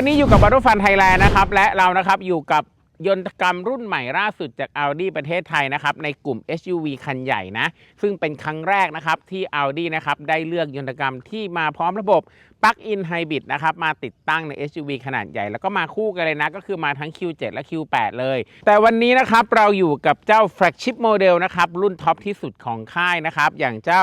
วันนี้อยู่กับ b ัต t ฟันไทยแลนด์นะครับและเรานะครับอยู่กับยนต กรรมรุ่นใหม่ล่าสุดจาก Audi ประเทศไทยนะครับในกลุ่ม SUV คันใหญ่นะ ซึ่งเป็นครั้งแรกนะครับที่ Audi นะครับได้เลือกยนตกรรมที่มาพร้อมระบบ Plug-in Hybrid นะครับมาติดตั้งใน SUV ขนาดใหญ่ แล้วก็มาคู่กันเลยนะ ก็คือมาทั้ง Q7 และ Q8 เลย แต่วันนี้นะครับเราอยู่กับเจ้า flagship model นะครับรุ่นท็อปที่สุดของค่ายนะครับอย่างเจ้า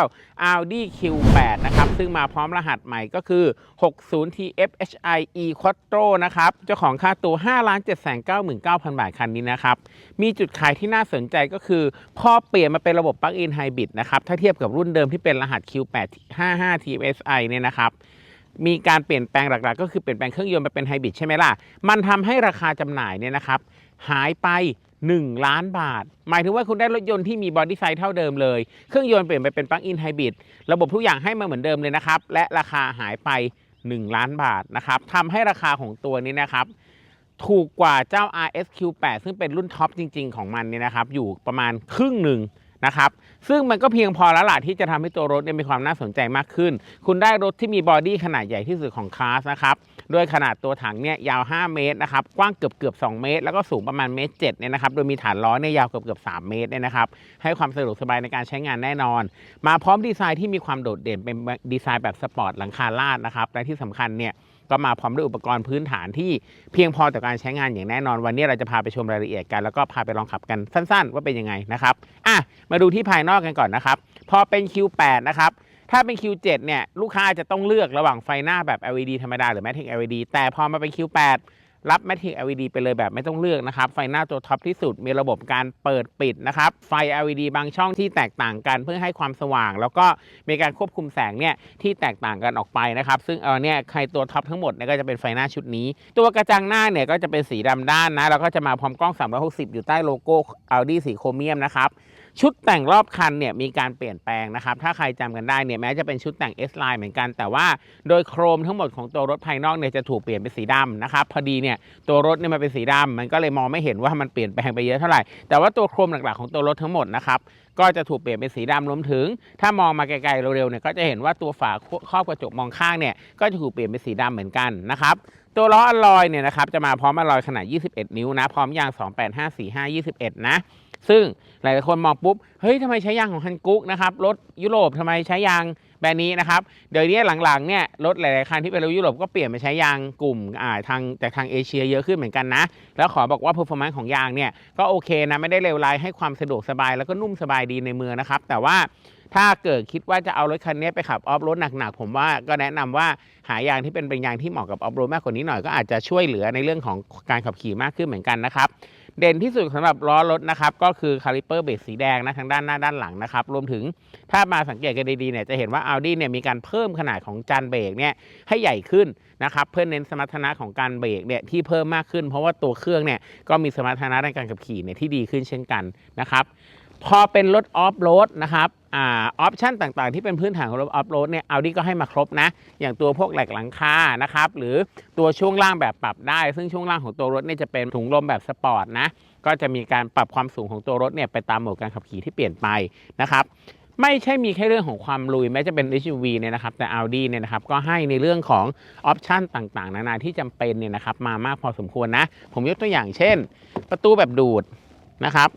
Audi Q8 นะครับซึ่งมาพร้อมรหัสใหม่ก็คือ 60 TFHI E Quattro นะครับเจ้าของค่าตัว 5 7 9 9 0 0 0 บาทคันนี้นะครับ มีจุดขายที่น่าสนใจก็คือ พอเปลี่ยนมาเป็นระบบ Plug-in Hybrid นะครับ ถ้าเทียบกับรุ่นเดิมที่เป็นรหัส Q8 55 TFSI เนี่ยนะครับมีการเปลี่ยนแปลงหลักๆ ก็คือเปลี่ยนแปลงเครื่องยนต์ไปเป็นไฮบริดใช่ไหมล่ะ มันทำให้ราคาจำหน่ายเนี่ยนะครับหายไป 1 ล้านบาท หมายถึงว่าคุณได้รถยนต์ที่มีบอดี้ไซส์เท่าเดิมเลย เครื่องยนต์เปลี่ยนไปเป็นปลั๊กอินไฮบริด ระบบทุกอย่างให้มาเหมือนเดิมเลยนะครับ และราคาหายไป 1 ล้านบาทนะครับทำให้ราคาของตัวนี้นะครับ ถูกกว่าเจ้า RSQ8 ซึ่งเป็นรุ่นท็อปจริง ๆ ของมันเนี่ยนะครับ อยู่ประมาณครึ่งหนึ่งนะครับ ซึ่งมันก็เพียงพอแล้วล่ะที่จะทำให้ตัวรถเนี่ยมีความน่าสนใจมากขึ้น คุณได้รถที่มีบอดี้ขนาดใหญ่ที่สุดของคลาสนะครับ ด้วยขนาดตัวถังเนี่ยยาว 5 เมตรนะครับ กว้างเกือบเกือบ2เมตร แล้วก็สูงประมาณเมตรเเนี่ยนะครับ โดยมีฐานล้อเนี่ยยาวเกือบเกือบ3เมตรเนี่ยนะครับ ให้ความสะดวกสบายในการใช้งานแน่นอน มาพร้อมดีไซน์ที่มีความโดดเด่นเป็นดีไซน์แบบสปอร์ตหลังคาลาดนะครับ และที่สำคัญเนี่ย ก็มาพร้อมด้วยอุปกรณ์พื้นฐานที่เพียงพอต่อการใช้งานอย่างแน่นอน วันนี้เราจะพาไปชมรายละเอียดกัน แล้วก็พาไปลองขับกันสั้น ๆ ว่าเป็นยังไงนะครับอะมาดูที่ภายนอกกันก่อนนะครับ พอเป็น Q8 นะครับถ้าเป็น Q7 เนี่ยลูกค้าจะต้องเลือกระหว่างไฟหน้าแบบ LED ธรรมดาหรือ Matic LED แต่พอมาเป็น Q8 รับ Matic LED ไปเลยแบบไม่ต้องเลือกนะครับไฟหน้าตัวท็อปที่สุดมีระบบการเปิดปิดนะครับไฟ LED บางช่องที่แตกต่างกันเพื่อให้ความสว่าง แล้วก็มีการควบคุมแสงเนี่ยที่แตกต่างกันออกไปนะครับซึ่งเออเนี่ยใครตัวท็อปทั้งหมดเนี่ยก็จะเป็นไฟหน้าชุดนี้ ตัวกระจังหน้าเนี่ยก็จะเป็นสีดำด้านนะแล้วก็จะมาพร้อมกล้อง 360 อยู่ใต้โลโก้ Audi สีโครเมียมนะครับ ชุดแต่งรอบคันเนี่ยมีการเปลี่ยนแปลงนะครับ ถ้าใครจำกันได้เนี่ยแม้จะเป็นชุดแต่ง S line เหมือนกัน แต่ว่าโดยโครมทั้งหมดของตัวรถภายนอกเนี่ยจะถูกเปลี่ยนเป็นสีดำนะครับ พอดีเนี่ยตัวรถเนี่ยมันเป็นสีดำมันก็เลยมองไม่เห็นว่ามันเปลี่ยนแปลงไปเยอะเท่าไหร่ แต่ว่าตัวโครมหลักๆของตัวรถทั้งหมดนะครับก็จะถูกเปลี่ยนเป็นสีดำรวมถึง ถ้ามองมาไกลๆเร็วๆเนี่ยก็จะเห็นว่าตัวฝาครอบกระจกมองข้างเนี่ยก็จะถูกเปลี่ยนเป็นสีดำเหมือนกันนะครับตัวล้ออลลอยเนี่ยนะครับจะมาพร้อมอลลอยขนาด 21 นิ้วนะพร้อมยาง 285 45 21 นะ ซึ่งหลายคนมองปุ๊บ เฮ้ยทำไมใช้ยางของฮันกุ๊กนะครับ รถยุโรปทำไมใช้ยางแบรนด์นี้นะครับ เดี๋ยวนี้หลังๆเนี่ยรถหลายๆคันที่เป็นรถยุโรปก็เปลี่ยนมาใช้ยางกลุ่มอ่าทางจากทางเอเชียเยอะขึ้นเหมือนกันนะ แล้วขอบอกว่า performance ของยางเนี่ยก็โอเคนะ ไม่ได้เลวร้ายให้ความสะดวกสบายแล้วก็นุ่มสบายดีในเมืองนะครับ แต่ว่าถ้าเกิดคิดว่าจะเอารถคันนี้ไปขับออฟโรดหนักๆ ผมว่าก็แนะนำว่าหายางที่เป็นเป็นยางที่เหมาะกับออฟโรดมากกว่านี้หน่อยก็อาจจะช่วยเหลือในเรื่องของการขับขี่มากขึ้นเหมือนกันนะครับ เด่นที่สุดสำหรับล้อรถนะครับก็คือคาลิเปอร์เบรกสีแดงนะทางด้านหน้าด้านหลังนะครับรวมถึงถ้ามาสังเกตกันดีๆเนี่ยจะเห็นว่า Audi เนี่ยมีการเพิ่มขนาดของจานเบรกเนี่ยให้ใหญ่ขึ้นนะครับเพื่อเน้นสมรรถนะของการเบรกเนี่ยที่เพิ่มมากขึ้น เพราะว่าตัวเครื่องเนี่ยก็มีสมรรถนะในการขับขี่เนี่ยที่ดีขึ้นเช่นกันนะครับพอเป็นรถออฟโรดนะครับ ออปชันต่างๆ ที่เป็นพื้นฐานของรถออฟโรดเนี่ยเอาดีก็ให้มาครบนะ อย่างตัวพวกแหลกหลังคานะครับ หรือตัวช่วงล่างแบบปรับได้ ซึ่งช่วงล่างของตัวรถเนี่ยจะเป็นถุงลมแบบสปอร์ตนะ ก็จะมีการปรับความสูงของตัวรถเนี่ยไปตามโหมดการขับขี่ที่เปลี่ยนไปนะครับไม่ใช่มีแค่เรื่องของความลุยแม้จะเป็น SUV เนี่ยนะครับแต่ Audi เนี่ยนะครับก็ให้ในเรื่องของออปชันต่างๆ นานาที่จำเป็นเนี่ยนะครับมามากพอสมควรนะ ผมยกตัวอย่างเช่น ประตูแบบดูด นะครับ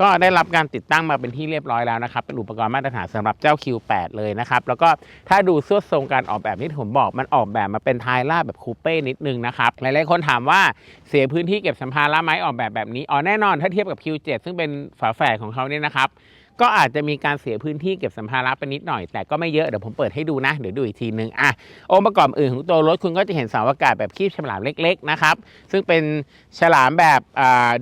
ก็ได้รับการติดตั้งมาเป็นที่เรียบร้อยแล้วนะครับ เป็นอุปกรณ์มาตรฐานสำหรับเจ้า Q8 เลยนะครับ แล้วก็ถ้าดูสวดทรงการออกแบบที่ผมบอก มันออกแบบมาเป็นท้ายล่าแบบคูเป้นิดนึงนะครับ หลายๆคนถามว่าเสียพื้นที่เก็บสัมภาระไหมออกแบบแบบนี้ อ๋อแน่นอนถ้าเทียบกับ Q7 ซึ่งเป็นฝาแฝดของเขาเนี่ยนะครับ ก็อาจจะมีการเสียพื้นที่เก็บสัมภาระไปนิดหน่อย แต่ก็ไม่เยอะ เดี๋ยวผมเปิดให้ดูนะ เดี๋ยวดูอีกทีนึงอะองค์ประกอบอื่นของตัวรถคุณก็จะเห็นเสาอากาศแบบคีบฉลามเล็กๆนะครับ ซึ่งเป็นฉลามแบบ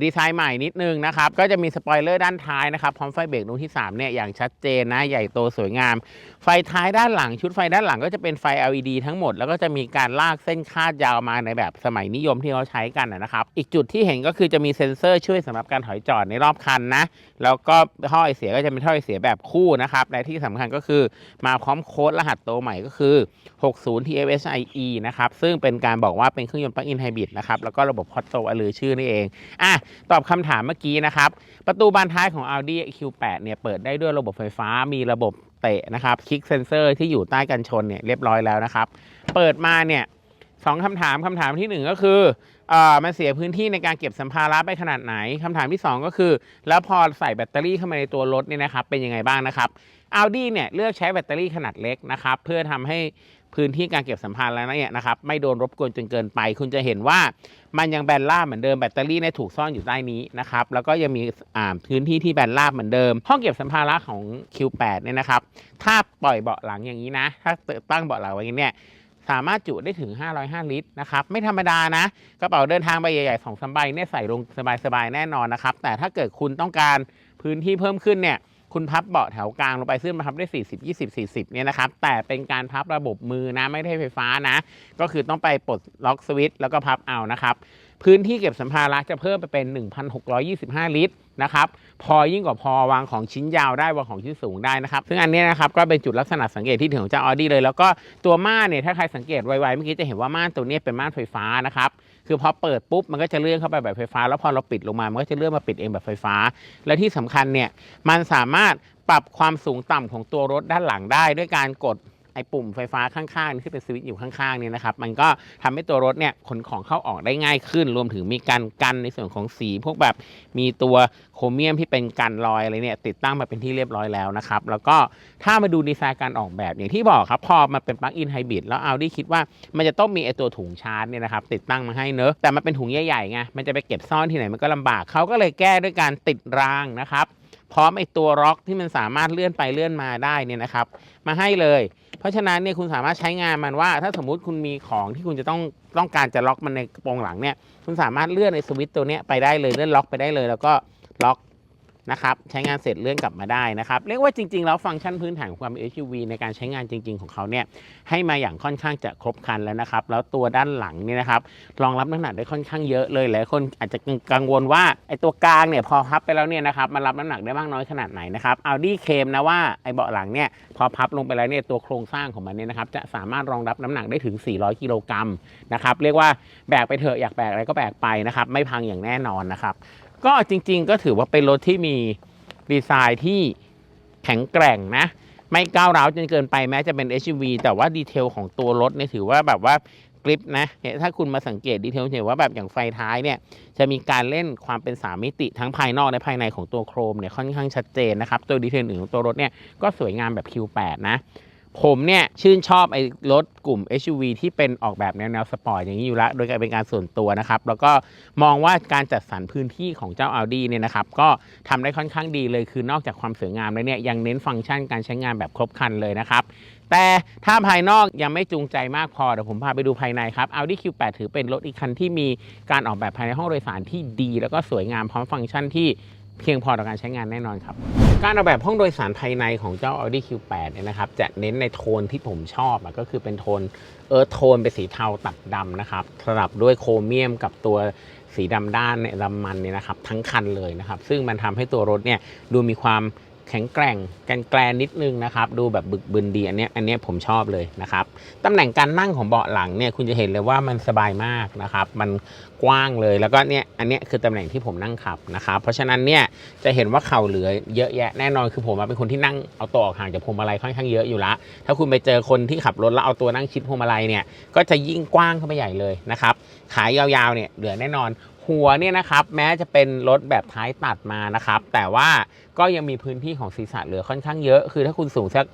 ดีไซน์ใหม่นิดนึงนะครับ ก็จะมีสปอยเลอร์ด้านท้ายนะครับ พร้อมไฟเบรกดวงที่3เนี่ยอย่างชัดเจนนะ ใหญ่โตสวยงาม ไฟท้ายด้านหลังชุดไฟด้านหลังก็จะเป็นไฟ LED ทั้งหมด แล้วก็จะมีการลากเส้นคาดยาวมาในแบบสมัยนิยมที่เขาใช้กันนะครับ อีกจุดที่เห็นก็คือจะมีเซ็นเซอร์ช่วยสำหรับการถอยจอดในรอบคันนะ แล้วก็ท่อไอเสียก็จะเป็นท่อไอเสียแบบคู่นะครับ และที่สำคัญก็คือมาพร้อมโค้ดรหัสตัวใหม่ก็คือ 60 TFSIe นะครับ ซึ่งเป็นการบอกว่าเป็นเครื่องยนต์ปลั๊กอินไฮบริดนะครับ แล้วก็ระบบฮอตโตหรือชื่อนี่เอง อะ ตอบคำถามเมื่อกี้นะครับ ประตูบานท้ายของ Audi Q8 เนี่ยเปิดได้ด้วยระบบไฟฟ้ามีระบบเตะนะครับคลิกเซนเซอร์ที่อยู่ใต้กันชนเนี่ยเรียบร้อยแล้วนะครับ เปิดมาเนี่ย สองคำถามคำถามที่หนึ่งก็คืออมันเสียพื้นที่ในการเก็บสัมภาระไปขนาดไหนคำถามที่สองก็คือ แล้วพอใส่แบตเตอรี่เข้ามาในตัวรถเนี่ยนะครับ เป็นยังไงบ้างนะครับ Audi เนี่ยเลือกใช้แบตเตอรี่ขนาดเล็กนะครับ เพื่อทำให้พื้นที่การเก็บสัมภาระเนี่ยนะครับไม่โดนรบกวนจนเกินไป คุณจะเห็นว่ามันยังแบนราบเหมือนเดิมแบตเตอรี่เนี่ยถูกซ่อนอยู่ใต้นี้นะครับแล้วก็ยังมีอ่าพื้นที่ที่แบนราบเหมือนเดิม ห้องเก็บสัมภาระของ Q8 เนี่ยนะครับถ้าปล่อยเบาะหลังอย่างนี้นะ ถ้าตั้งเบาะหลังไว้อย่างนี้เนี่ย สามารถจุได้ถึง 505 ลิตรนะครับ ไม่ธรรมดานะ กระเป๋าเดินทางใบใหญ่ๆสองสามใบเนี่ยใส่ลงสบายๆแน่นอนนะครับ แต่ถ้าเกิดคุณต้องการพื้นที่เพิ่มขึ้นเนี่ยคุณพับเบาะแถวกลางลงไปซึ่งมันพับได้ 40 20 40 เนี่ยนะครับ แต่เป็นการพับระบบมือนะ ไม่ได้ไฟฟ้านะ ก็คือต้องไปปลดล็อกสวิตช์แล้วก็พับเอานะครับ พื้นที่เก็บสัมภาระจะเพิ่มไปเป็น 1,625 ลิตรนะครับพอยิ่งกว่าพอวางของชิ้นยาวได้วางของชิ้นสูงได้นะครับ ซึ่งอันนี้นะครับก็เป็นจุดลักษณะสังเกตที่ถึงของเจ้าออดี้เลย แล้วก็ตัวม่านเนี่ยถ้าใครสังเกตไวๆเมื่อกี้จะเห็นว่าม่านตัวนี้เป็นม่านไฟฟ้านะครับคือพอเปิดปุ๊บมันก็จะเลื่อนเข้าไปแบบไฟฟ้า แล้วพอเราปิดลงมามันก็จะเลื่อนมาปิดเองแบบไฟฟ้า และที่สำคัญเนี่ยมันสามารถปรับความสูงต่ำของตัวรถด้านหลังได้ด้วยการกด ไอ้ปุ่มไฟฟ้าข้างๆที่เป็นสวิตช์อยู่ข้างๆเนี่ยนะครับมันก็ทำให้ตัวรถเนี่ยขนของเข้าออกได้ง่ายขึ้น รวมถึงมีการกันในส่วนของสี พวกแบบมีตัวโครเมียมที่เป็นกันรอยอะไรเนี่ยติดตั้งมาเป็นที่เรียบร้อยแล้วนะครับแล้วก็ถ้ามาดูดีไซน์การออกแบบอย่างที่บอกครับพอมาเป็นปลั๊กอินไฮบริดแล้ว Audi คิดว่ามันจะต้องมีไอตัวถุงชาร์จเนี่ยนะครับติดตั้งมาให้เนอะแต่มันเป็นถุงใหญ่ๆไงมันจะไปเก็บซ่อนที่ไหนมันก็ลำบากเขาก็เลยแก้ด้วยการติดรางนะครับ พร้อมไอตัวล็อกที่มันสามารถเลื่อนไปเลื่อนมาได้เนี่ยนะครับ มาให้เลย เพราะฉะนั้นเนี่ยคุณสามารถใช้งานมันว่า ถ้าสมมุติคุณมีของที่คุณจะต้องต้องการจะล็อกมันในกระโปรงหลังเนี่ยคุณสามารถเลื่อนในสวิตช์ตัวเนี้ยไปได้เลยเลื่อนล็อกไปได้เลย แล้วก็ล็อก นะครับใช้งานเสร็จเลื่อนกลับมาได้นะครับเรียกว่าจริง ๆ แล้วฟังก์ชันพื้นฐานของความ SUV ในการใช้งานจริง ๆ ของเขาเนี่ยให้มาอย่างค่อนข้างจะครบครันแล้วนะครับ แล้วตัวด้านหลังเนี่ยนะครับรองรับน้ำหนักได้ค่อนข้างเยอะเลยหลายคนอาจจะกังวลว่าไอ้ตัวกลางเนี่ยพอพับไปแล้วเนี่ยนะครับมันรับน้ำหนักได้มากน้อยขนาดไหนนะครับ Audi เคมนะว่าไอ้เบาะหลังเนี่ยพอพับลงไปแล้วเนี่ยตัวโครงสร้างของมันเนี่ยนะครับจะสามารถรองรับน้ำหนักได้ถึง 400 กิโลกรัมนะครับเรียกว่าแบกไปเถอะอยากแบกอะไรก็แบกไปนะครับไม่พังอย่างแน่นอนนะครับ ก็จริง ๆ ก็ถือว่าเป็นรถที่มีดีไซน์ที่แข็งแกร่งนะ ไม่ก้าวร้าวจนเกินไปแม้จะเป็น SUV แต่ว่าดีเทลของตัวรถเนี่ยถือว่าแบบว่ากริปนะเถ้าคุณมาสังเกตดีเทลเห็นว่าแบบอย่างไฟท้ายเนี่ยจะมีการเล่นความเป็น 3 มิติทั้งภายนอกและภายในของตัวโครมเนี่ยค่อนข้างชัดเจนนะครับ ตัวดีเทลอื่นของตัวรถเนี่ยก็สวยงามแบบ Q8 นะ ผมเนี่ยชื่นชอบไอ้รถกลุ่ม SUV ที่เป็นออกแบบแนวแนวสปอร์ตอย่างนี้อยู่แล้ว โดยการเป็นการส่วนตัวนะครับ แล้วก็มองว่าการจัดสรรพื้นที่ของเจ้า Audi เนี่ยนะครับ ก็ทำได้ค่อนข้างดีเลยคือนอกจากความสวยงามแล้วเนี่ยยังเน้นฟังก์ชันการใช้งานแบบครบครันเลยนะครับ แต่ถ้าภายนอกยังไม่จูงใจมากพอ เดี๋ยวผมพาไปดูภายในครับ Audi Q8 ถือเป็นรถอีกคันที่มีการออกแบบภายในห้องโดยสารที่ดี แล้วก็สวยงามพร้อมฟังก์ชันที่ เพียงพอต่อการใช้งานแน่นอนครับ การออกแบบห้องโดยสารภายในของเจ้า Audi Q8 เนี่ยนะครับ จะเน้นในโทนที่ผมชอบอะก็คือเป็นโทนเอิร์ธโทนเป็นสีเทาตัดดำนะครับสลับด้วยโครเมียมกับตัวสีดำด้านเนี่ยดำมันเนี่ยนะครับ ทั้งคันเลยนะครับ ซึ่งมันทำให้ตัวรถเนี่ยดูมีความ แข็งแกร่งแกนแกลนนิดนึงนะครับ ดูแบบบึกบึนดีอันนี้อันนี้ผมชอบเลยนะครับตำแหน่งการนั่งของเบาะหลังเนี่ยคุณจะเห็นเลยว่ามันสบายมากนะครับมันกว้างเลยแล้วก็เนี่ยอันนี้คือตำแหน่งที่ผมนั่งขับนะครับเพราะฉะนั้นเนี่ยจะเห็นว่าเข่าเหลือเยอะแยะแน่นอนคือผมเป็นคนที่นั่งเอาตัวออกห่างจากพวงมาลัยค่อนข้างเยอะอยู่ละถ้าคุณไปเจอคนที่ขับรถแล้วเอาตัวนั่งชิดพวงมาลัยเนี่ยก็จะยิ่งกว้างเข้าไปใหญ่เลยนะครับขายาวๆเนี่ยเหลือแน่นอน หัวเนี่ยนะครับแม้จะเป็นรถแบบท้ายตัดมานะครับ แต่ว่าก็ยังมีพื้นที่ของศีรษะเหลือค่อนข้างเยอะ คือถ้าคุณสูงสัก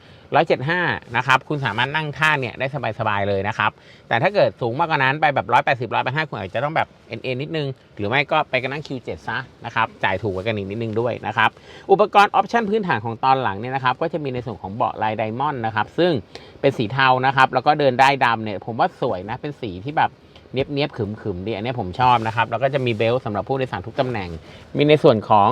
175 นะครับ คุณสามารถนั่งท่าเนี่ยได้สบายๆเลยนะครับ แต่ถ้าเกิดสูงมากกว่านั้นไปแบบ 180 185คุณอาจจะต้องแบบเอ็นเอ็นนิดนึง หรือไม่ก็ไปกันนั่ง Q7 ซะนะครับ จ่ายถูกกว่ากันอีกนิดนึงด้วยนะครับ อุปกรณ์ออปชั่นพื้นฐานของตอนหลังเนี่ยนะครับ ก็จะมีในส่วนของเบาะลายไดมอนด์นะครับ ซึ่งเป็นสีเทานะครับ แล้วก็เดินได้ดำเนี่ย ผมว่าสวยนะ เป็นสีที่แบบ เนียบเนียบขึมขึมดีอันนี้ผมชอบนะครับ แล้วก็จะมีเบลต์สำหรับผู้โดยสารทุกตำแหน่ง มีในส่วนของ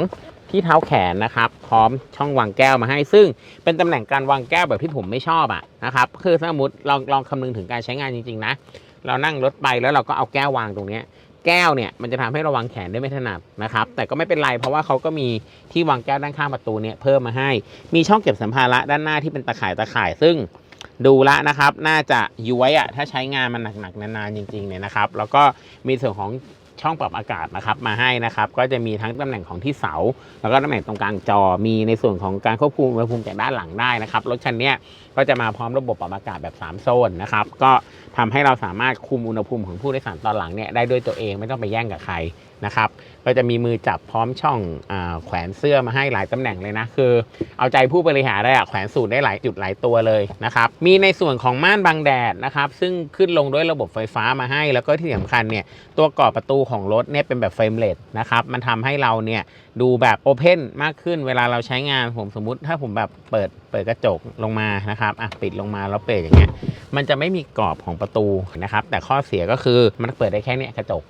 ที่เท้าแขนนะครับ พร้อมช่องวางแก้วมาให้ ซึ่งเป็นตำแหน่งการวางแก้วแบบที่ผมไม่ชอบอะนะครับคือสมมติลองลองคำนึงถึงการใช้งานจริงๆนะเรานั่งรถไปแล้วเราก็เอาแก้ววางตรงนี้แก้วเนี่ยมันจะทำให้เราวางแขนได้ไม่ถนัดนะครับ แต่ก็ไม่เป็นไรเพราะว่าเขาก็มีที่วางแก้วด้านข้างประตูเนี่ยเพิ่มมาให้ มีช่องเก็บสัมภาระด้านหน้าที่เป็นตะข่ายตะข่าย ซึ่ง ดูละนะครับ น่าจะย้วยอะถ้าใช้งานมันหนักๆนานๆจริงๆเนี่ยนะครับ แล้วก็มีส่วนของช่องปรับอากาศนะครับมาให้นะครับ ก็จะมีทั้งตำแหน่งของที่เสา แล้วก็ตำแหน่งตรงกลางจอมีในส่วนของการควบคุมอุณหภูมิจากด้านหลังได้นะครับรถคันนี้ก็จะมาพร้อมระบบปรับอากาศแบบ 3 โซนนะครับ ก็ทำให้เราสามารถคุมอุณหภูมิของผู้โดยสารตอนหลังเนี่ยได้ด้วยตัวเองไม่ต้องไปแย่งกับใคร นะครับก็จะมีมือจับพร้อมช่องอแขวนเสื้อมาให้หลายตำแหน่งเลยนะคือ เอาใจผู้บริหารได้อะแขวนสูตรได้หลายจุดหลายตัวเลยนะครับมีในส่วนของม่านบังแดดนะครับซึ่งขึ้นลงด้วยระบบไฟฟ้ามาให้ แล้วก็ที่สำคัญเนี่ยตัวกรอบประตูของรถเนี่ยเป็นแบบเฟรมเลสนะครับมันทำให้เราเนี่ยดูแบบโอเพนมากขึ้นเวลาเราใช้งานผมสมมุติถ้าผมแบบเปิดเปิดกระจกลงมานะครับอะปิดลงมาแล้วเปิดอย่างเงี้ยมันจะไม่มีกรอบของประตูนะครับแต่ข้อเสียก็คือมันเปิดได้แค่เนี้ยกระจก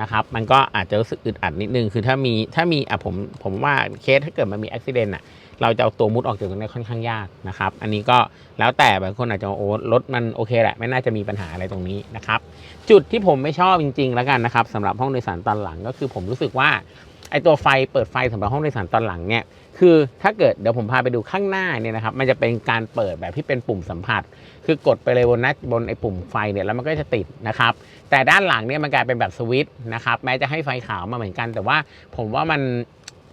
นะครับมันก็อาจจะรู้สึกอึดอัดนิดนึง คือถ้ามีถ้ามีอะผมผมว่าเคสถ้าเกิดมันมีอุบิเหตุอะเราจะเอาตัวมุดออกจากตรงนี้ค่อนข้างยากนะครับ อันนี้ก็แล้วแต่บางคนอาจจะโอ้รถมันโอเคแหละ ไม่น่าจะมีปัญหาอะไรตรงนี้นะครับ จุดที่ผมไม่ชอบจริง ๆ แล้วกันนะครับสำหรับห้องโดยสารตอนหลังก็คือผมรู้สึกว่าไอตัวไฟเปิดไฟสำหรับห้องโดยสารตอนหลังเนี่ยคือถ้าเกิดเดี๋ยวผมพาไปดูข้างหน้าเนี่ยนะครับมันจะเป็นการเปิดแบบที่เป็นปุ่มสัมผัส คือกดไปเลยบนน้าบนไอ้ปุ่มไฟเนี่ยแล้วมันก็จะติดนะครับแต่ด้านหลังเนี่ยมันกลายเป็นแบบสวิตช์นะครับแม้จะให้ไฟขาวมาเหมือนกัน แต่ว่าผมว่ามัน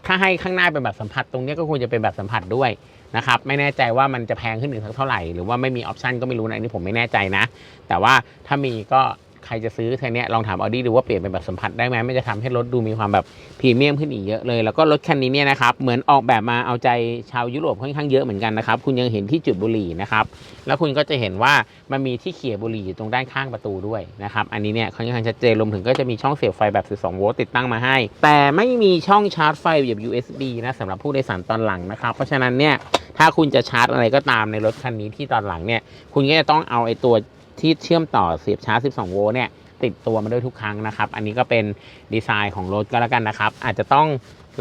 ถ้าให้ข้างหน้าเป็นแบบสัมผัสตรงเนี้ยก็ควรจะเป็นแบบสัมผัสด้วยนะครับไม่แน่ใจว่ามันจะแพงขึ้นอีกสักเท่าไหร่หรือว่าไม่มีออปชันก็ไม่รู้นะอันนี้ผมไม่แน่ใจนะ แต่ว่าถ้ามีก็ ใครจะซื้อเทนเนี้ยลองถามออดี้ดูว่าเปลี่ยนเป็นแบบสัมผัสได้ไหมไม่จะทำให้รถดูมีความแบบพรีเมียมขึ้นอีกเยอะเลย แล้วก็รถคันนี้เนี่ยนะครับเหมือนออกแบบมาเอาใจชาวยุโรปค่อนข้างเยอะเหมือนกันนะครับคุณยังเห็นที่จุดบุหรี่นะครับแล้วคุณก็จะเห็นว่ามันมีที่เขี่ยบุหรี่อยู่ตรงด้านข้างประตูด้วยนะครับอันนี้เนี่ยค่อนข้างชัดเจนรวมถึงก็จะมีช่องเสียบไฟแบบ 12 โวลต์ติดตั้งมาให้ แต่ไม่มีช่องชาร์จไฟแบบ USB นะสำหรับผู้โดยสารตอนหลังนะครับเพราะฉะนั้นเนี่ยถ้าคุณจะชาร์จอะไรก็ตามในรถคันนี้ที่ตอนหลังเนี่ยคุณก็จะต้องเอาไอ้ตัว ที่เชื่อมต่อเสียบชาร์จ 12 โวลต์เนี่ยติดตัวมาด้วยทุกครั้งนะครับ อันนี้ก็เป็นดีไซน์ของรถก็แล้วกันนะครับ อาจจะต้อง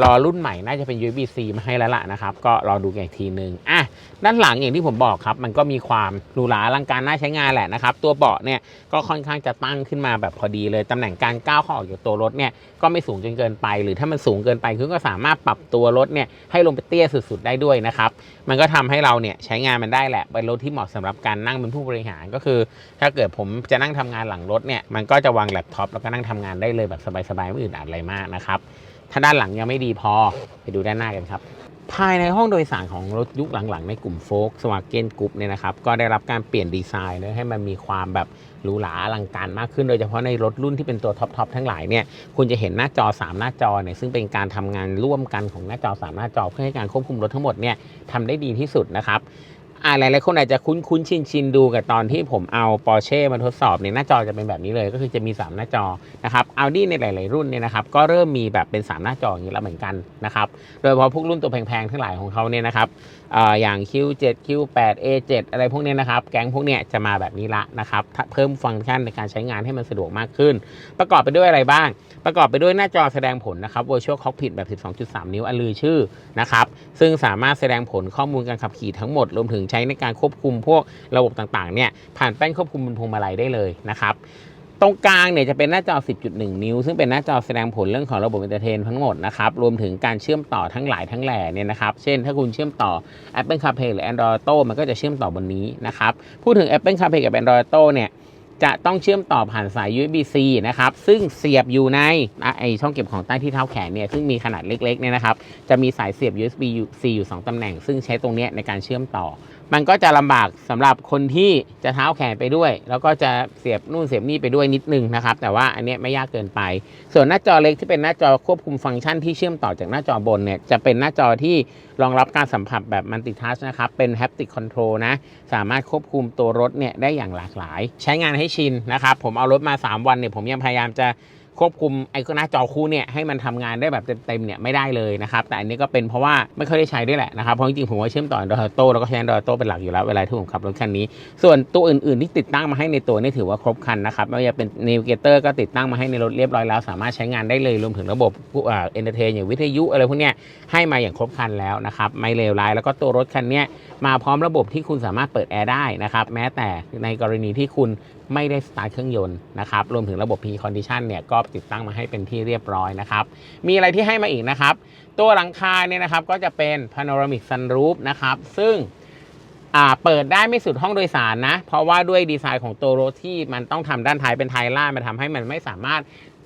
รอรุ่นใหม่น่าจะเป็น USB-C มาให้แล้วล่ะนะครับ ก็รอดูกันอีกทีนึงอะด้านหลังอย่างที่ผมบอกครับ มันก็มีความหรูหราอลังการน่าใช้งานแหละนะครับ ตัวเบาะเนี่ยก็ค่อนข้างจะตั้งขึ้นมาแบบพอดีเลย ตำแหน่งการก้าวเข้าออกจากตัวรถเนี่ยก็ไม่สูงจนเกินไป หรือถ้ามันสูงเกินไปคุณก็สามารถปรับตัวรถเนี่ยให้ลงไปเตี้ยสุด ๆ ได้ด้วยนะครับมันก็ทำให้เราเนี่ยใช้งานมันได้แหละเป็นรถที่เหมาะสำหรับการนั่งเป็นผู้บริหารก็คือ ถ้าเกิดผมจะนั่งทำงานหลังรถเนี่ยมันก็จะวางแล็ปท็อปแล้วก็นั่งทำงานได้เลยแบบสบายๆไม่อึดอัดอะไรมากนะครับ ถ้าด้านหลังยังไม่ดีพอไปดูด้านหน้ากันครับ ภายในห้องโดยสารของรถยุคหลังๆ ในกลุ่มโฟล์กสวาเกนกรุ๊ปเนี่ยนะครับก็ได้รับการเปลี่ยนดีไซน์นะให้มันมีความแบบหรูหราอลังการมากขึ้น โดยเฉพาะในรถรุ่นที่เป็นตัวท็อปๆทั้งหลายเนี่ยคุณจะเห็นหน้าจอ 3 หน้าจอเนี่ยซึ่งเป็นการทำงานร่วมกันของหน้าจอ 3 หน้าจอ เพื่อให้การควบคุมรถทั้งหมดเนี่ยทำได้ดีที่สุดนะครับ อ่าหลายๆคนอาจจะคุ้นคุ้นชินชินๆ ดูกับตอนที่ผมเอา Porsche มาทดสอบเนี่ยหน้าจอจะเป็นแบบนี้เลยก็คือจะมี 3 หน้าจอนะครับ Audi ในหลาย ๆ รุ่นเนี่ยนะครับก็เริ่มมีแบบเป็น 3 หน้าจออย่างนี้แล้วเหมือนกันนะครับโดยเฉพาะพวกรุ่นตัวแพง ๆ ทั้งหลายของเขาเนี่ยนะครับอ่าอย่าง Q7 Q8 A7 อะไรพวกเนี้ยนะครับ แก๊งพวกเนี้ยจะมาแบบนี้ละนะครับเพิ่มฟังก์ชันในการใช้งานให้มันสะดวกมากขึ้น ประกอบไปด้วยอะไรบ้าง ประกอบไปด้วยหน้าจอแสดงผลนะครับ Virtual Cockpit แบบ 12.3 นิ้วอันลือชื่อนะครับ ซึ่งสามารถแสดงผลข้อมูลการขับขี่ทั้งหมด รวมถึงใช้ในการควบคุมพวกระบบต่างๆเนี่ยผ่านแป้นควบคุมบนพวงมาลัยได้เลยนะครับตรงกลางเนี่ยจะเป็นหน้าจอ 10.1 นิ้ว ซึ่งเป็นหน้าจอแสดงผลเรื่องของระบบเอนเตอร์เทนทั้งหมดนะครับ รวมถึงการเชื่อมต่อทั้งหลายทั้งแหล่เนี่ยนะครับ เช่นถ้าคุณเชื่อมต่อ Apple CarPlay หรือ Android Auto มันก็จะเชื่อมต่อบนนี้นะครับ พูดถึง Apple CarPlay กับ Android Auto เนี่ย จะต้องเชื่อมต่อผ่านสาย USB-C นะครับ ซึ่งเสียบอยู่ในไอช่องเก็บของใต้ที่เท้าแขนเนี่ย ซึ่งมีขนาดเล็กๆเนี่ยนะครับ จะมีสายเสียบ USB-C อยู่ 2ตำแหน่ง ซึ่งใช้ตรงนี้ในการเชื่อมต่อ มันก็จะลำบากสำหรับคนที่จะเท้าแขนไปด้วย แล้วก็จะเสียบนู่นเสียบนี่ไปด้วยนิดนึงนะครับ แต่ว่าอันนี้ไม่ยากเกินไป ส่วนหน้าจอเล็กที่เป็นหน้าจอควบคุมฟังก์ชันที่เชื่อมต่อจากหน้าจอบนเนี่ยจะเป็นหน้าจอที่รองรับการสัมผัสแบบมัลติทัชนะครับเป็น haptic control นะสามารถควบคุมตัวรถเนี่ยได้อย่างหลากหลาย ใช้งานให้ชินนะครับผมเอารถมา 3 วันเนี่ยผมยังพยายามจะ ควบคุมไอ้หน้าจอคู่เนี่ยให้มันทำงานได้แบบเต็มๆเนี่ยไม่ได้เลยนะครับ แต่อันนี้ก็เป็นเพราะว่าไม่ค่อยได้ใช้ด้วยแหละนะครับ เพราะจริงๆผมว่าเชื่อมต่อ Android Auto แล้วก็ใช้ Android Auto เป็นหลักอยู่แล้วเวลาที่ผมขับรถคันนี้ ส่วนตัวอื่นๆที่ติดตั้งมาให้ในตัวนี่ถือว่าครบครันนะครับไม่ว่าจะเป็น Navigator ก็ติดตั้งมาให้ในรถเรียบร้อยแล้วสามารถใช้งานได้เลยรวมถึงระบบผู้อ่า entertain อย่างวิทยุอะไรพวกเนี้ยให้มาอย่างครบครันแล้วนะครับไม่เลวร้ายแล้วก็ตัวรถคันเนี้ยมาพร้อมระบบที่คุณสามารถเปิดแอร์ได้นะครับแม้แต่ในกรณีที่คุณ ไม่ได้สตาร์ทเครื่องยนต์นะครับ รวมถึงระบบ P condition เนี่ยก็ติดตั้งมาให้เป็นที่เรียบร้อยนะครับ มีอะไรที่ให้มาอีกนะครับ ตัวหลังคาเนี่ยนะครับก็จะเป็น panoramic sunroof นะครับ ซึ่งเปิดได้ไม่สุดห้องโดยสารนะ เพราะว่าด้วยดีไซน์ของตัวรถที่มันต้องทำด้านท้ายเป็นไทยล่ามันทำให้มันไม่สามารถ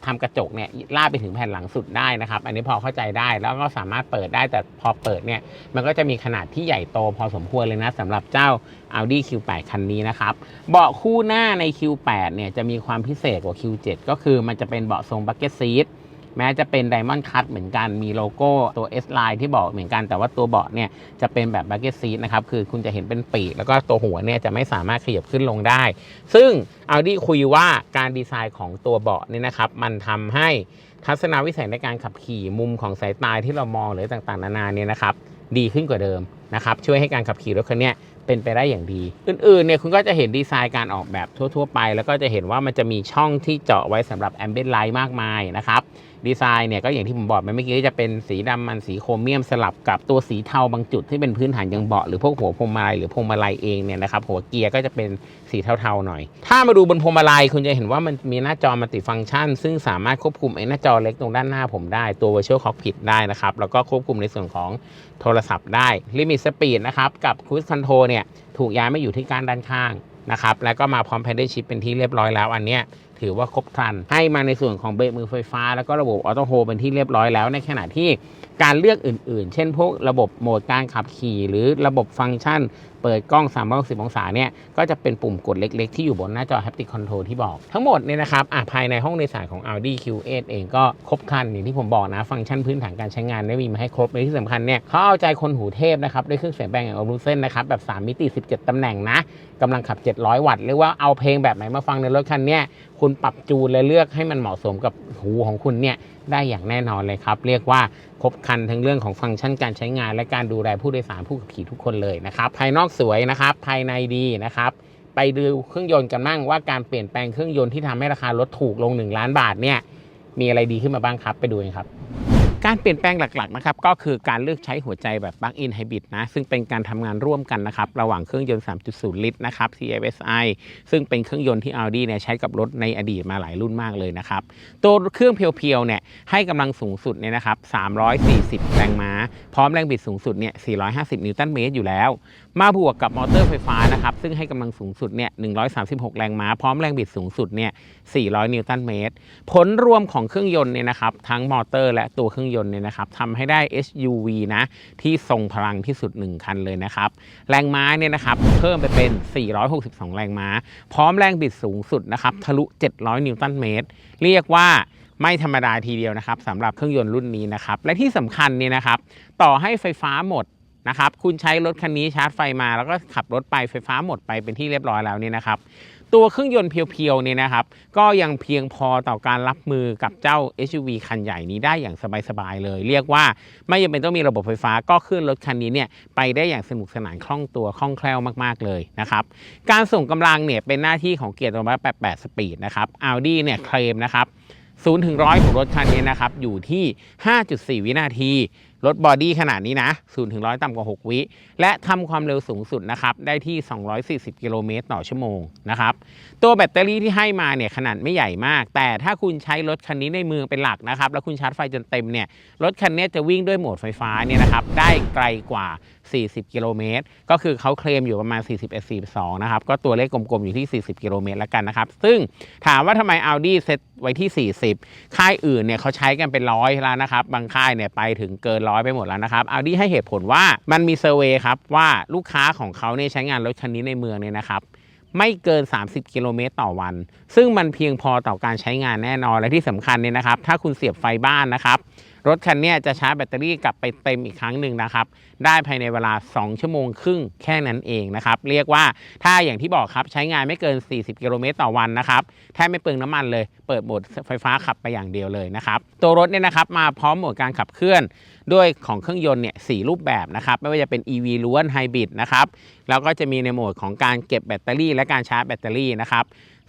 ทำกระจกเนี่ยลาดไปถึงแผ่นหลังสุดได้นะครับ อันนี้พอเข้าใจได้แล้วก็สามารถเปิดได้แต่พอเปิดเนี่ยมันก็จะมีขนาดที่ใหญ่โตพอสมควรเลยนะสำหรับเจ้า Audi Q8 คันนี้นะครับเบาะคู่หน้าใน Q8 เนี่ยจะมีความพิเศษกว่า Q7 ก็คือมันจะเป็นเบาะทรงบักเก็ตซีท แม้จะเป็น Diamond Cut เหมือนกันมีโลโก้ตัว S Line ที่บอกเหมือนกันแต่ว่าตัวเบาะเนี่ยจะเป็นแบบ bucket seat นะครับคือคุณจะเห็นเป็นปีกแล้วก็ตัวหัวเนี่ยจะไม่สามารถขยับขึ้นลงได้ ซึ่ง Audi คุยว่าการดีไซน์ของตัวเบาะเนี่ยนะครับมันทำให้ทัศนวิสัยในการขับขี่มุมของสายตาที่เรามองหรือต่างๆ นานาเนี่ยนะครับดีขึ้นกว่าเดิมนะครับช่วยให้การขับขี่รถคันนี้เป็นไปได้อย่างดี อื่นๆเนี่ยคุณก็จะเห็นดีไซน์การออกแบบทั่ว ๆ ไป แล้วก็จะเห็นว่ามันจะมีช่องที่เจาะไว้สำหรับ ambient light มากมายนะครับ ดีไซน์เนี่ยก็อย่างที่ผมบอกไปเมื่อกี้จะเป็นสีดำมันสีโครเมียมสลับกับตัวสีเทาบางจุดที่เป็นพื้นฐานย่างเบาะหรือพวกหัวพวงมาลัยหรือพวงมาลัยเองเนี่ยนะครับหัวเกียร์ก็จะเป็นสีเทาๆหน่อย ถ้ามาดูบนพวงมาลัยคุณจะเห็นว่ามันมีหน้าจอมัลติฟังก์ชัน ซึ่งสามารถควบคุมไอ้หน้าจอเล็กตรงด้านหน้าผมได้ตัว Virtual Cockpit ได้นะครับแล้วก็ควบคุมในส่วนของโทรศัพท์ได้ Limit Speed นะครับกับ Cruise Control เนี่ยถูกย้ายมาอยู่ที่การด้านข้างนะครับแล้วก็มาพร้อม Paddle Shift เป็นที่เรียบร้อยแล้วอันเนี้ย ถือว่าครบครัน ให้มาในส่วนของเบรกมือไฟฟ้า แล้วก็ระบบออโต้โฮเป็นที่เรียบร้อยแล้วในขณะที่ การเลือกอื่นๆ เช่นพวกระบบโหมดการขับขี่ หรือระบบฟังก์ชัน เปิดกล้อง 360 องศาเนี่ย ก็จะเป็นปุ่มกดเล็กๆ ที่อยู่บนหน้าจอ Haptic Control ที่บอก ทั้งหมดเนี่ยนะครับอะภายในห้องโดยสารของ Audi Q8 เองก็ครบครันอย่างที่ผมบอกนะ ฟังก์ชันพื้นฐานการใช้งานได้มีมาให้ครบในที่สำคัญเนี่ยเขาเอาใจคนหูเทพนะครับด้วยเครื่องเสียงแปลงอย่าง Bluetooth นะครับแบบ 3 มิติ 17ตำแหน่งนะกำลังขับ 700 วัตต์เรียกว่าเอาเพลงแบบไหนมาฟังในรถคันเนี้ยคุณปรับจูนและเลือกให้มันเหมาะสมกับหูของคุณเนี่ยได้อย่างแน่นอนเลยครับ เรียกว่าครบคันทั้งเรื่องของฟังก์ชันการใช้งาน และการดูแลผู้โดยสารผู้ขับขี่ทุกคนเลยนะครับ ภายนอกสวยนะครับ ภายในดีนะครับ ไปดูเครื่องยนต์กันบ้างว่าการเปลี่ยนแปลงเครื่องยนต์ที่ทำให้ราคารถถูกลง 1 ล้านบาทเนี่ยมีอะไรดีขึ้นมาบ้างครับ ไปดูกันครับ การเปลี่ยนแปลงหลักๆนะครับก็คือการเลือกใช้หัวใจแบบ Plug-in Hybrid นะซึ่งเป็นการทำงานร่วมกันนะครับระหว่างเครื่องยนต์ 3.0 ลิตรนะครับ TFSI ซึ่งเป็นเครื่องยนต์ที่ Audi เนี่ยใช้กับรถในอดีตมาหลายรุ่นมากเลยนะครับตัวเครื่องเพียวๆเนี่ยให้กำลังสูงสุดเนี่ยนะครับ340 แรงม้า พร้อมแรงบิดสูงสุดเนี่ย450 นิวตันเมตรอยู่แล้ว มาบวกกับมอเตอร์ไฟฟ้านะครับซึ่งให้กำลังสูงสุดเนี่ย 136 แรงม้า พร้อมแรงบิดสูงสุดเนี่ย 400 นิวตันเมตร ผลรวมของเครื่องยนต์เนี่ยนะครับทั้งมอเตอร์และตัวเครื่องยนต์เนี่ยนะครับทำให้ได้ SUV นะที่ทรงพลังที่สุด 1 คันเลยนะครับ แรงม้าเนี่ยนะครับเพิ่มไปเป็น 462 แรงม้า พร้อมแรงบิดสูงสุดนะครับทะลุ 700 นิวตันเมตร เรียกว่าไม่ธรรมดาทีเดียวนะครับสำหรับเครื่องยนต์รุ่นนี้นะครับและที่สำคัญเนี่ยนะครับต่อให้ไฟฟ้าหมด นะครับคุณใช้รถคันนี้ชาร์จไฟมาแล้วก็ขับรถไปไฟฟ้าหมดไปเป็นที่เรียบร้อยแล้วนี่นะครับตัวเครื่องยนต์เพียวๆเนี่ยนะครับ ก็ยังเพียงพอต่อการรับมือกับเจ้า SUV คันใหญ่นี้ได้อย่างสบายๆเลย เรียกว่าไม่จำเป็นต้องมีระบบไฟฟ้าก็ขึ้นรถคันนี้เนี่ยไปได้อย่างสนุกสนานคล่องตัวคล่องแคล่วมากๆเลยนะครับการส่งกำลังเนี่ยเป็นหน้าที่ของเกียร์ตัวมา88 สปีดนะครับ Audi เนี่ยเคลมนะครับ 0ถึง100 ของรถคันนี้นะครับ อยู่ที่ 5.4 วินาที รถบอดี้ขนาดนี้นะ0ถึง100 ต่ำกว่า 6 วิ และทำความเร็วสูงสุดนะครับ ได้ที่ 240 กิโลเมตรต่อชั่วโมงนะครับ ตัวแบตเตอรี่ที่ให้มาเนี่ยขนาดไม่ใหญ่มาก แต่ถ้าคุณใช้รถคันนี้ในเมืองเป็นหลักนะครับ แล้วคุณชาร์จไฟจนเต็มเนี่ย รถคันนี้จะวิ่งด้วยโหมดไฟฟ้าเนี่ยนะครับ ได้ไกลกว่า 40 กิโลเมตร ก็คือเขาเคลมอยู่ประมาณ 41 42 นะครับ ก็ตัวเลขกลมๆ อยู่ที่ 40 กิโลเมตรแล้วกันนะครับ ซึ่งถามว่าทำไม Audi เซตไว้ที่ 40 ค่ายอื่นเนี่ยเขาใช้กันเป็นร้อยแล้วนะครับ บางค่ายเนี่ยไปถึงเกินร้อยไปหมดแล้วนะครับ Audi ให้เหตุผลว่ามันมีเซอร์เวยครับว่าลูกค้าของเขาเนี่ยใช้งานรถคันนี้ในเมืองเนี่ยนะครับไม่เกิน 30 กิโลเมตรต่อวัน ซึ่งมันเพียงพอต่อการใช้งานแน่นอน และที่สำคัญเนี่ยนะครับ ถ้าคุณเสียบไฟบ้านนะครับ รถคันนี้จะชาร์จแบตเตอรี่กลับไปเต็มอีกครั้งหนึ่งนะครับ ได้ภายในเวลา 2 ชั่วโมงครึ่งแค่นั้นเองนะครับ เรียกว่าถ้าอย่างที่บอกครับใช้งานไม่เกิน 40 กิโลเมตรต่อวันนะครับแทบไม่เปลืองน้ำมันเลย เปิดโหมดไฟฟ้าขับไปอย่างเดียวเลยนะครับ ตัวรถเนี่ยนะครับมาพร้อมโหมดการขับเคลื่อนด้วยของเครื่องยนต์เนี่ยสรูปแบบนะครับ ไม่ว่าจะเป็น EV ล้วนไฮบริดนะครับ แล้วก็จะมีในโหมดของการเก็บแบตเตอรี่ และการชาร์จแบตเตอรี่นะครับ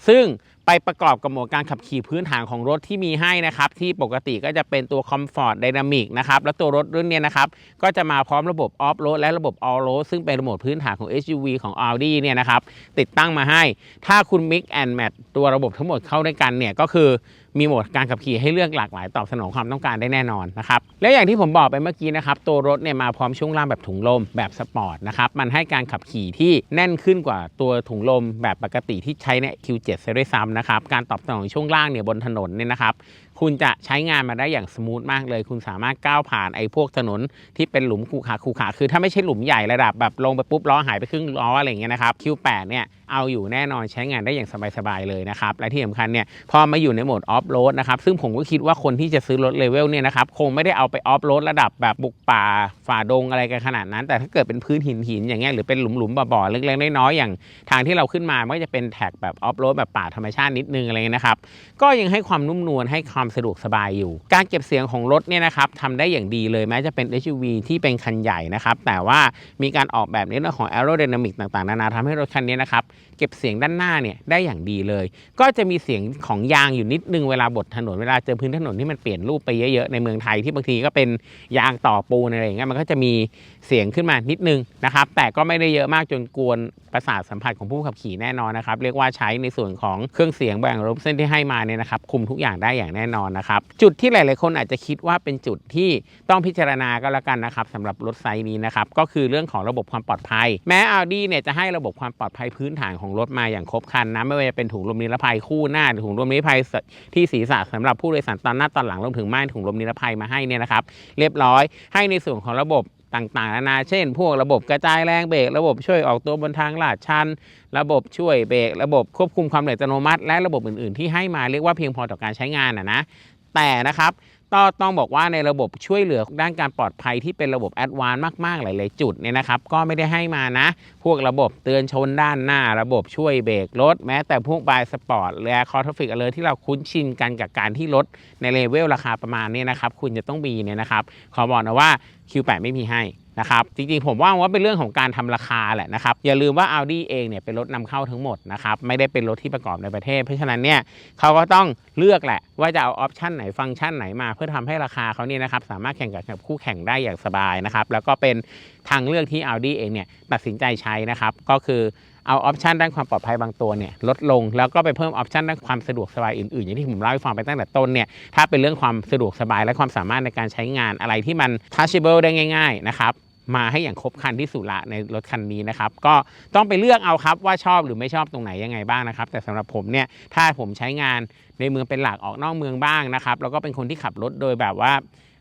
ซึ่ง ไปประกอบกับโหมดการขับขี่พื้นฐานของรถที่มีให้นะครับ ที่ปกติก็จะเป็นตัว Comfort Dynamic นะครับ แล้วตัวรถรุ่นนี้นะครับ ก็จะมาพร้อมระบบออฟโรดและระบบ All Road ซึ่งเป็นระบบพื้นฐานของ SUV ของ Audi เนี่ยนะครับ ติดตั้งมาให้ ถ้าคุณ Mix and Match ตัวระบบทั้งหมดเข้าด้วยกันเนี่ยก็คือ มีโหมดการขับขี่ให้เลือกหลากหลายตอบสนองความต้องการได้แน่นอนนะครับและอย่างที่ผมบอกไปเมื่อกี้นะครับตัวรถเนี่ยมาพร้อมช่วงล่างแบบถุงลมแบบสปอร์ตนะครับมันให้การขับขี่ที่แน่นขึ้นกว่าตัวถุงลมแบบปกติที่ใช้ใน Q7 ซะด้วยซ้ำนะครับการตอบสนองช่วงล่างเนี่ยบนถนนเนี่ยนะครับคุณจะใช้งานมาได้อย่างสมูทมากเลย คุณสามารถก้าวผ่านไอ้พวกถนนที่เป็นหลุมขูขาขูขาคือถ้าไม่ใช่หลุมใหญ่ระดับแบบลงไปปุ๊บล้อหายไปครึ่งล้ออะไรอย่างเงี้ยนะครับ Q8 เนี่ย เอาอยู่แน่นอนใช้งานได้อย่างสบายๆเลยนะครับและที่สำคัญเนี่ยพอมาอยู่ในโหมดออฟโรดนะครับซึ่งผมก็คิดว่าคนที่จะซื้อรถเลเวลเนี่ยนะครับคงไม่ได้เอาไปออฟโรดระดับแบบบุกป่าฝ่าดงอะไรกันขนาดนั้น แต่ถ้าเกิดเป็นพื้นหินหินอย่างเงี้ยหรือเป็นหลุมๆบ่อๆเล็กๆน้อยๆอย่างทางที่เราขึ้นมาก็จะเป็นแท็กแบบออฟโรดแบบป่าธรรมชาตินิดนึงอะไรเงี้ยนะครับก็ยังให้ความนุ่มนวลให้ความสะดวกสบายอยู่ การเก็บเสียงของรถเนี่ยนะครับทำได้อย่างดีเลยแม้จะเป็น SUV ที่เป็นคันใหญ่นะครับแต่ว่ามีการออกแบบในเรื่องของ aerodynamic ต่างๆ นานาทำให้รถคันนี้นะครับเก็บเสียงด้านหน้าเนี่ยได้อย่างดีเลย ก็จะมีเสียงของยางอยู่นิดนึงเวลาบดถนนเวลาเจอพื้นถนนที่มันเปลี่ยนรูปไปเยอะๆในเมืองไทยที่บางทีก็เป็นยางต่อปูนอะไรอย่างเงี้ยมันก็จะมี เสียงขึ้นมานิดนึงนะครับ แต่ก็ไม่ได้เยอะมากจนกวนประสาทสัมผัสของผู้ขับขี่แน่นอนนะครับ เรียกว่าใช้ในส่วนของเครื่องเสียงแบ่งรูปเส้นที่ให้มาเนี่ยนะครับ คุมทุกอย่างได้อย่างแน่นอนนะครับ จุดที่หลาย ๆ คนอาจจะคิดว่าเป็นจุดที่ต้องพิจารณาก็แล้วกันนะครับสำหรับรถไซส์นี้นะครับ ก็คือเรื่องของระบบความปลอดภัย แม้ Audi เนี่ยจะให้ระบบความปลอดภัยพื้นฐานของรถมาอย่างครบครันนะไม่ว่าจะเป็นถุงลมนิรภัยคู่หน้าถุงลมนิรภัยที่ศีรษะสำหรับผู้โดยสารตอนหน้าตอนหลังรวมถึงม่านถุงลมนิรภัยมาให้เนี่ยนะครับ เรียบร้อย ให้ในส่วนของระบบ ต่างๆนานาเช่น พวกระบบกระจายแรงเบรกระบบช่วยออกตัวบนทางลาดชัน ระบบช่วยเบรกระบบควบคุมความเร็วอัตโนมัติ และระบบอื่นๆ ที่ให้มาเรียกว่าเพียงพอต่อการใช้งานนะนะแต่นะครับ ก็ต้องบอกว่าในระบบช่วยเหลือด้านการปลอดภัยที่เป็นระบบแอดวานซ์มาก ๆ หลาย ๆ จุดเนี่ยนะครับ ก็ไม่ได้ให้มานะ พวกระบบเตือนชนด้านหน้า ระบบช่วยเบรกรถ แม้แต่พวกบายสปอร์ตและคอร์ทฟิกอะไรที่เราคุ้นชินกันกับการที่รถในเลเวลราคาประมาณนี้นะครับ คุณจะต้องมีเนี่ยนะครับ ขอบอกนะว่า Q8 ไม่มีให้ นะครับจริงๆผมว่าว่าเป็นเรื่องของการทำราคาแหละนะครับอย่าลืมว่า Audi เองเนี่ยเป็นรถนำเข้าทั้งหมดนะครับไม่ได้เป็นรถที่ประกอบในประเทศ เพราะฉะนั้นเนี่ยเขาก็ต้องเลือกแหละ ว่าจะเอาออปชันไหนฟังก์ชันไหนมา เพื่อทำให้ราคาเขาเนี่ยนะครับสามารถแข่งกับคู่แข่งได้อย่างสบายนะครับแล้วก็เป็นทางเลือกที่ Audi เองเนี่ยตัดสินใจใช้นะครับก็คือ เอาออปชันด้านความปลอดภัยบางตัวเนี่ยลดลง แล้วก็ไปเพิ่มออปชันด้านความสะดวกสบายอื่นๆ อย่างที่ผมเล่าให้ฟังไปตั้งแต่ต้นเนี่ยถ้าเป็นเรื่องความสะดวกสบายและความสามารถในการใช้งานอะไรที่มัน touchable ได้ง่ายๆนะครับมาให้อย่างครบครันที่สุดละในรถคันนี้นะครับ ก็ต้องไปเลือกเอาครับว่าชอบหรือไม่ชอบตรงไหนยังไงบ้างนะครับ แต่สำหรับผมเนี่ยถ้าผมใช้งานในเมืองเป็นหลักออกนอกเมืองบ้างนะครับแล้วก็เป็นคนที่ขับรถโดยแบบว่า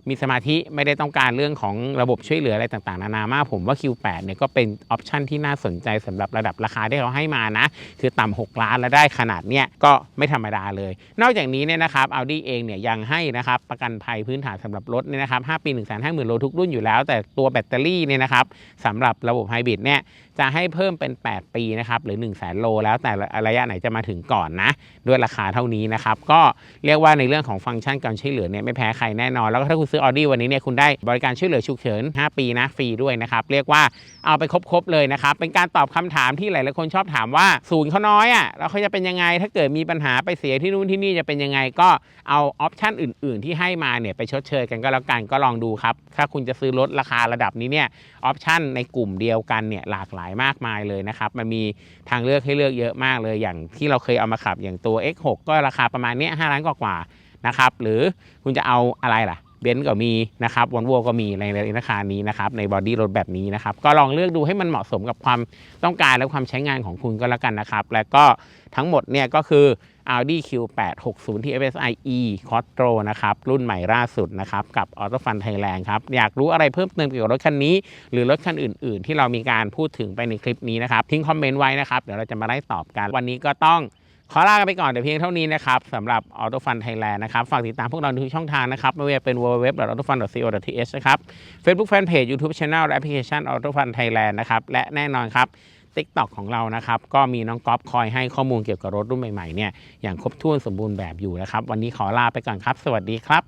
มีสมาธิไม่ได้ต้องการเรื่องของระบบช่วยเหลืออะไรต่างๆ นานามากผมว่า Q8 เนี่ยก็เป็นออปชันที่น่าสนใจสำหรับระดับราคาที่เขาให้มานะ คือต่ำ6ล้านแล้วได้ขนาดเนี้ยก็ไม่ธรรมดาเลย นอกจากนี้เนี่ยนะครับ Audi เองเนี่ยยังให้นะครับประกันภัยพื้นฐานสำหรับรถเนี่ยนะครับ5ปี1 5 0 0 0 0โลทุกรุ่นอยู่แล้ว แต่ตัวแบตเตอรี่เนี่ยนะครับสำหรับระบบไฮบริดเนี่ยจะให้เพิ่มเป็น 8 ปีนะครับหรือ1 0 0 0 0แโล แล้วแต่ระยะไหนจะมาถึงก่อนนะ ด้วยราคาเท่านี้นะครับ ก็เรียกว่าในเรื่องของฟังก์ชันการช่วยเหลือเนี่ยไม่แพ้ใครแน่นอน แล้วก็ถ้าคุณซื้อ Audi วันนี้เนี่ยคุณได้บริการช่วยเหลือฉุกเฉิน 5 ปีนะฟรีด้วยนะครับเรียกว่าเอาไปครบๆเลยนะครับเป็นการตอบคำถามที่หลายๆคนชอบถามว่าศูนย์เขาน้อยอะแล้วเขาจะเป็นยังไงถ้าเกิดมีปัญหาไปเสียที่นู่นที่นี่จะเป็นยังไงก็เอาออปชันอื่น ๆ ที่ให้มาเนี่ยไปชดเชยกันก็แล้วกันก็ลองดูครับถ้าคุณจะซื้อรถราคาระดับนี้เนี่ยออปชันในกลุ่มเดียวกันเนี่ยหลากหลายมากมายเลยนะครับ มันมีทางเลือกให้เลือกเยอะมากเลย อย่างที่เราเคยเอามาขับอย่างตัว X6 ก็ราคาประมาณนี้ห้าล้านกว่าๆนะครับ หรือคุณจะเอาอะไรล่ะเบนซ์ก็มีนะครับวอลโวก็มีในราคานี้นะครับ ในบอดี้รถแบบนี้นะครับ ก็ลองเลือกดูให้มันเหมาะสมกับความต้องการและความใช้งานของคุณก็แล้วกันนะครับ และก็ทั้งหมดเนี่ยก็คือ Audi Q8 60 TFSI E Quattro นะครับ รุ่นใหม่ล่าสุดนะครับ กับ Auto Fun Thailand ครับ อยากรู้อะไรเพิ่มเติมเกี่ยวกับรถคันนี้ หรือรถคันอื่น ๆ ที่เรามีการพูดถึงไปในคลิปนี้นะครับ ทิ้งคอมเมนต์ไว้นะครับ เดี๋ยวเราจะมาไล่ตอบกัน วันนี้ก็ต้องขอลากันไปก่อนแต่เพียงเท่านี้นะครับสำหรับ Auto Fun Thailand นะครับ ฝากติดตามพวกเราในทุกช่องทางนะครับ ไม่ว่าจะเป็น www.autofun.co.th นะครับ Facebook Fanpage YouTube Channel และแอปพลิเคชัน Auto Fun Thailand นะครับและแน่นอนครับ TikTok ของเรานะครับ ก็มีน้องก๊อฟคอยให้ข้อมูลเกี่ยวกับรถรุ่นใหม่ๆเนี่ยอย่างครบถ้วนสมบูรณ์แบบอยู่นะครับ วันนี้ขอลาไปก่อนครับ สวัสดีครับ